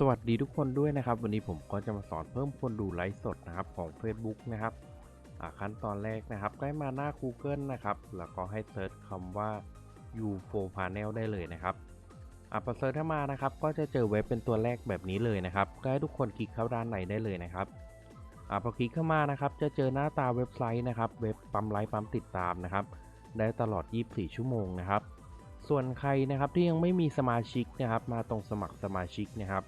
สวัสดีทุกคนด้วยนะครับ วันนี้ผมก็จะมาสอนเพิ่มคนดูไลฟ์สดนะครับของ Facebook นะครับขั้นตอนแรกนะครับใกล้มาหน้า Google นะครับ แล้วก็ให้เซิร์ชคำว่า U4 Panel ได้เลยนะครับอ่าพอเซิร์ชเข้ามานะครับ ก็จะเจอเว็บเป็นตัวแรกแบบนี้เลยนะครับก็ให้ทุกคนคลิกเข้าด้านในได้เลยนะครับอ่าพอคลิกเข้ามานะครับ จะเจอหน้าตาเว็บไซต์นะครับ เว็บปั๊มไลฟ์ปั๊มติดตามนะครับ ได้ตลอด 24 ชั่วโมงนะครับ ส่วนใครนะครับที่ยังไม่มีสมาชิกนะครับ มาตรงสมัครสมาชิกนะครับ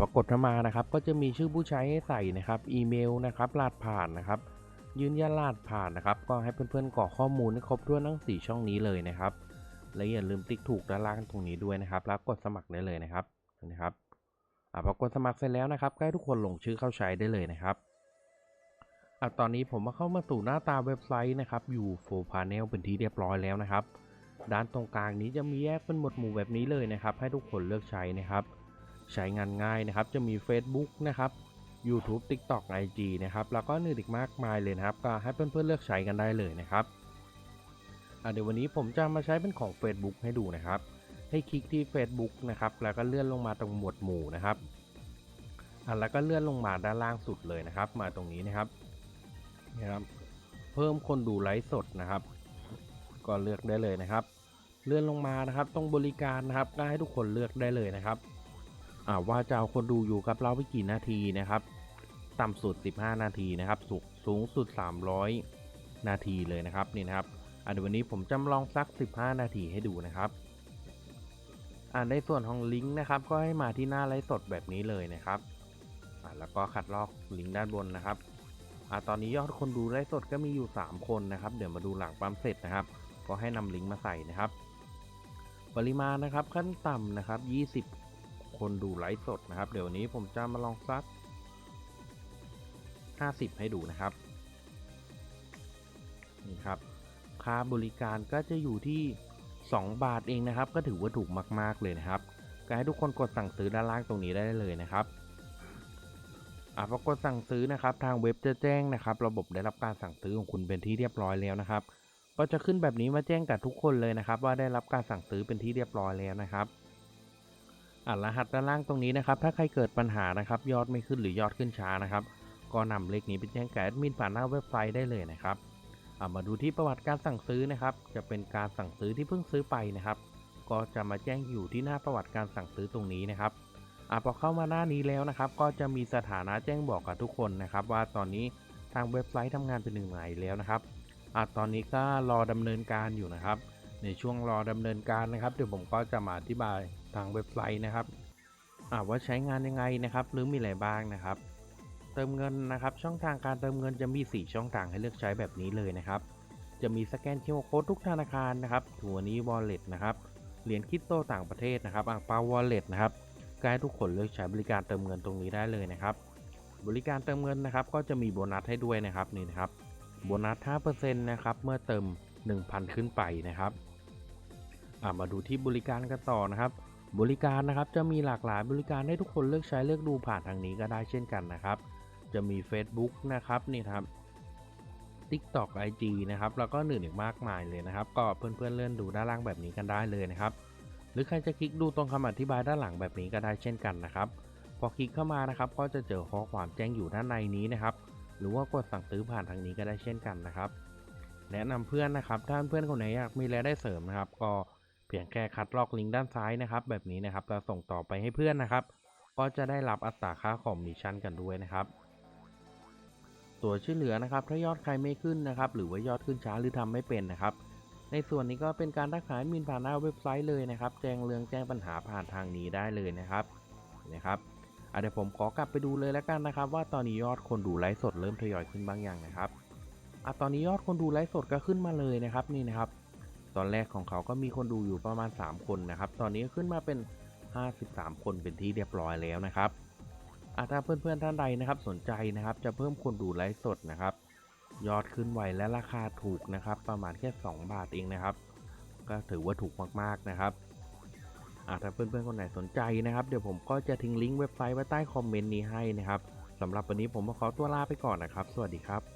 ปรากฏเข้ามานะครับ ก็จะมีชื่อผู้ใช้ให้ใส่นะครับ อีเมลนะครับรหัสผ่านนะครับ ยืนยันรหัสผ่านนะครับ ก็ให้เพื่อนๆกรอกข้อมูลให้ครบถ้วนทั้ง 4 ช่องนี้เลยนะครับ และอย่าลืมติ๊กถูกด้านล่างตรงนี้ด้วยนะครับ แล้วกดสมัครได้เลยนะครับนะครับอ่าพอกดสมัครเสร็จแล้วนะครับก็ให้ทุกคนลงชื่อเข้าใช้ได้เลยนะครับอ่าตอนนี้ผมมาเข้ามาสู่หน้าตาเว็บไซต์นะครับอยู่โฟพาเนลเป็นที่เรียบร้อยแล้วนะครับ ด้านตรงกลางนี้จะมีแยกเป็นหมวดหมู่แบบนี้เลยนะครับ ให้ทุกคนเลือกใช้นะครับ ใช้งานง่ายนะครับ จะมี Facebook นะครับ YouTube TikTok IG นะครับ แล้วก็อื่นอีกมากมายเลยนะครับ ก็ให้เพื่อนๆเลือกใช้กันได้เลยนะครับเดี๋ยววันนี้ผมจะมาใช้เป็นของ Facebook ให้ดูนะครับ ให้คลิกที่ Facebook นะครับ แล้วก็เลื่อนลงมาตรงหมวดหมู่นะครับอะแล้วก็เลื่อนลงมาด้านล่างสุดเลยนะครับ มาตรงนี้นะครับนะครับ เพิ่มคนดูไลฟ์สดนะครับ ก็เลือกได้เลยนะครับ เลื่อนลงมานะครับ ตรงบริการนะครับก็ให้ทุกคนเลือกได้เลยนะครับ ว่าจะเอาคนดูอยู่กับเราไปกี่นาทีนะครับ ต่ำสุด 15 นาทีนะครับสูงสูงสุด 300 นาทีเลยนะครับนี่นะครับอ่าเดี๋ยววันนี้ผมจำลองสัก 15 นาทีให้ดูนะครับอ่าในส่วนของลิงก์นะครับ ก็ให้มาที่หน้าไลฟ์สดแบบนี้เลยนะครับอ่าแล้วก็คัดลอกลิงก์ด้านบนนะครับอ่าตอนนี้ยอดคนดูไลฟ์สดก็มีอยู่ 3 คนนะครับ เดี๋ยวมาดูหลังปั๊มเสร็จนะครับ ก็ให้นำลิงก์มาใส่นะครับ ปริมาณนะครับขั้นต่ำนะครับ 20 คนดูไลฟ์สดนะครับ เดี๋ยวนี้ผมจะมาลองซัก 50 ให้ดูนะครับ นี่ครับ ค่าบริการก็จะอยู่ที่ 2 บาทเองนะครับ ก็ถือว่าถูกมาก ๆ เลยนะครับก็ให้ทุกคนกดสั่งซื้อด้านล่างตรงนี้ได้เลยนะครับอ่าพอกดสั่งซื้อนะครับ ทางเว็บจะแจ้งนะครับ ระบบได้รับการสั่งซื้อของคุณเป็นที่เรียบร้อยแล้วนะครับ ก็จะขึ้นแบบนี้มาแจ้งกับทุกคนเลยนะครับ ว่าได้รับการสั่งซื้อเป็นที่เรียบร้อยแล้วนะครับ อ่ารหัสด้านล่างตรงนี้นะครับ ถ้าใครเกิดปัญหานะครับ ยอดไม่ขึ้นหรือยอดขึ้นช้านะครับ ก็นำเลขนี้ไปแจ้งแกับแอดมินผ่านหน้าเว็บไซต์ได้เลยนะครับอ่ามาดูที่ประวัติการสั่งซื้อนะครับ จะเป็นการสั่งซื้อที่เพิ่งซื้อไปนะครับ ก็จะมาแจ้งอยู่ที่หน้าประวัติการสั่งซื้อตรงนี้นะครับอ่าพอเข้ามาหน้านี้แล้วนะครับ ก็จะมีสถานะแจ้งบอกกับทุกคนนะครับ ว่าตอนนี้ทางเว็บไซต์ทำงานเป็นหนึ่งไหนแล้วนะครับอ่าตอนนี้ก็รอดำเนินการอยู่นะครับ ในช่วงรอดำเนินการนะครับเดี๋ยวผมก็จะมาอธิบายทางเว็บไซต์นะครับว่าใช้งานยังไงนะครับ หรือมีอะไรบ้างนะครับ เติมเงินนะครับ ช่องทางการเติมเงินจะมี 4 ช่องทางให้เลือกใช้แบบนี้เลยนะครับ จะมีสแกน QR Code ทุกธนาคารนะครับถัวนี้ Wallet นะครับเหรียญคริปโตต่างประเทศนะครับอ่างเปา Wallet นะครับก็ให้ทุกคนเลือกใช้บริการเติมเงินตรงนี้ได้เลยนะครับ บริการเติมเงินนะครับ ก็จะมีโบนัสให้ด้วยนะครับนี่นะครับโบนัส5%นะครับเมื่อเติม 1,000 ขึ้นไปนะครับ มาดูที่บริการกันต่อนะครับ บริการนะครับจะมีหลากหลายบริการให้ทุกคนเลือกใช้เลือกดูผ่านทางนี้ก็ได้เช่นกันนะครับ จะมี Facebook นะครับนี่ครับ TikTok IG นะครับแล้วก็อื่นอีกมากมายเลยนะครับ ก็เพื่อนๆเลื่อนดูด้านล่างแบบนี้กันได้เลยนะครับ หรือใครจะคลิกดูตรงคำอธิบายด้านหลังแบบนี้ก็ได้เช่นกันนะครับ พอคลิกเข้ามานะครับ ก็จะเจอข้อความแจ้งอยู่ด้านในนี้นะครับ หรือว่ากดสั่งซื้อผ่านทางนี้ก็ได้เช่นกันนะครับ แนะนำเพื่อนนะครับถ้าเพื่อนคนไหนอยากมีรายได้เสริมนะครับ ก็ เพียงแค่คัดลอกลิงก์ด้านซ้ายนะครับ แบบนี้นะครับแล้วส่งต่อไปให้เพื่อนนะครับ ก็จะได้รับอัตราค่าคอมมิชชั่นกันด้วยนะครับตัวช่วยเหลือนะครับถ้ายอดใครไม่ขึ้นนะครับ หรือว่ายอดขึ้นช้าหรือทำไม่เป็นนะครับ ในส่วนนี้ก็เป็นการทักหามินผ่านหน้าเว็บไซต์เลยนะครับ แจ้งเรื่องแจ้งปัญหาผ่านทางนี้ได้เลยนะครับนะครับอะเดี๋ยวผมขอกลับไปดูเลยแล้วกันนะครับ ว่าตอนนี้ยอดคนดูไลฟ์สดเริ่มทยอยขึ้นบ้างยังนะครับอะตอนนี้ยอดคนดูไลฟ์สดก็ขึ้นมาเลยนะครับนี่นะครับ ตอนแรกของเขาก็มีคนดูอยู่ประมาณ 3 คนนะครับ ตอนนี้ขึ้นมาเป็น 53 คนเป็นที่เรียบร้อยแล้วนะครับอะถ้าเพื่อนๆท่านใดนะครับสนใจนะครับ จะเพิ่มคนดูไลฟ์สดนะครับ ยอดขึ้นไวและราคาถูกนะครับ ประมาณแค่ 2 บาทเองนะครับ ก็ถือว่าถูกมากๆนะครับอะถ้าเพื่อนๆคนไหนสนใจนะครับ เดี๋ยวผมก็จะทิ้งลิงก์เว็บไซต์ไว้ใต้คอมเมนต์นี้ให้นะครับสำหรับวันนี้ผมขอตัวลาไปก่อนนะครับ สวัสดีครับ